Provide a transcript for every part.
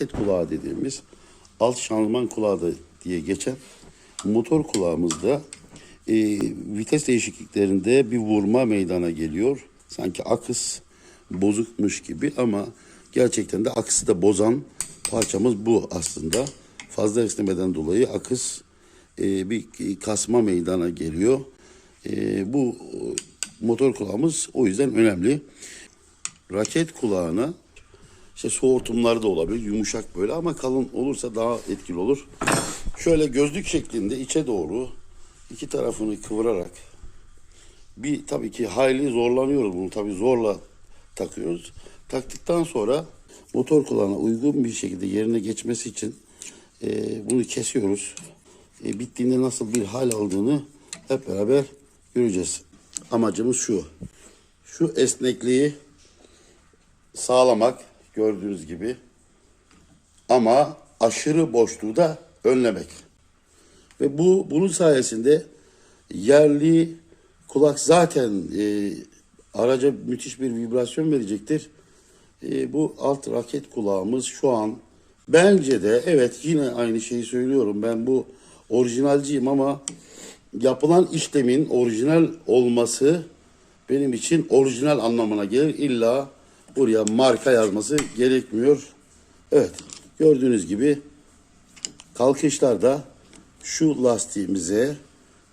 Et kulağı dediğimiz alt şanzıman kulağı da diye geçen motor kulağımızda e, vites değişikliklerinde bir vurma meydana geliyor. Sanki akıs bozukmuş gibi ama gerçekten de aksı da bozan parçamız bu aslında. Fazla esnemeden dolayı akıs e, bir kasma meydana geliyor. E, bu motor kulağımız o yüzden önemli. Raket kulağına işte soğutumları da olabilir. Yumuşak böyle ama kalın olursa daha etkili olur. Şöyle gözlük şeklinde içe doğru iki tarafını kıvırarak bir tabii ki hayli zorlanıyoruz bunu tabii zorla takıyoruz. Taktıktan sonra motor kulağına uygun bir şekilde yerine geçmesi için e, bunu kesiyoruz. E, bittiğinde nasıl bir hal aldığını hep beraber göreceğiz. Amacımız şu. Şu esnekliği sağlamak gördüğünüz gibi ama aşırı boşluğu da önlemek. Ve bu bunun sayesinde yerli kulak zaten e, araca müthiş bir vibrasyon verecektir. E, bu alt raket kulağımız şu an bence de evet yine aynı şeyi söylüyorum. Ben bu orijinalciyim ama yapılan işlemin orijinal olması benim için orijinal anlamına gelir. İlla buraya marka yazması gerekmiyor. Evet gördüğünüz gibi kalkışlarda şu lastiğimize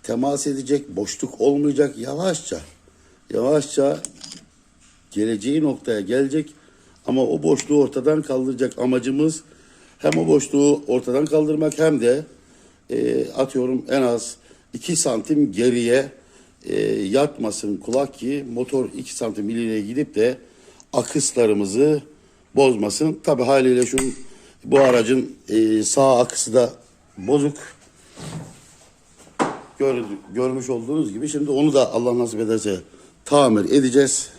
temas edecek boşluk olmayacak yavaşça yavaşça geleceği noktaya gelecek ama o boşluğu ortadan kaldıracak amacımız hem o boşluğu ortadan kaldırmak hem de e, atıyorum en az 2 santim geriye e, yatmasın kulak ki motor 2 santim ileriye gidip de akıslarımızı bozmasın. Tabi haliyle şu bu aracın e, sağ akısı da bozuk. Gör, görmüş olduğunuz gibi şimdi onu da Allah nasip ederse tamir edeceğiz.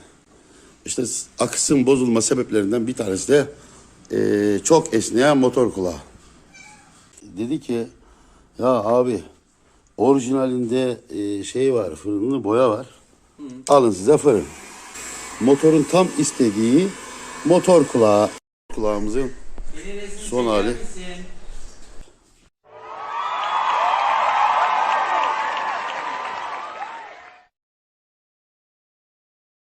İşte akısın bozulma sebeplerinden bir tanesi de e, çok esneyen motor kulağı. Dedi ki ya abi orijinalinde e, şey var fırınlı boya var. Alın size fırın. Motorun tam istediği motor kulağı. Kulağımızın son hali.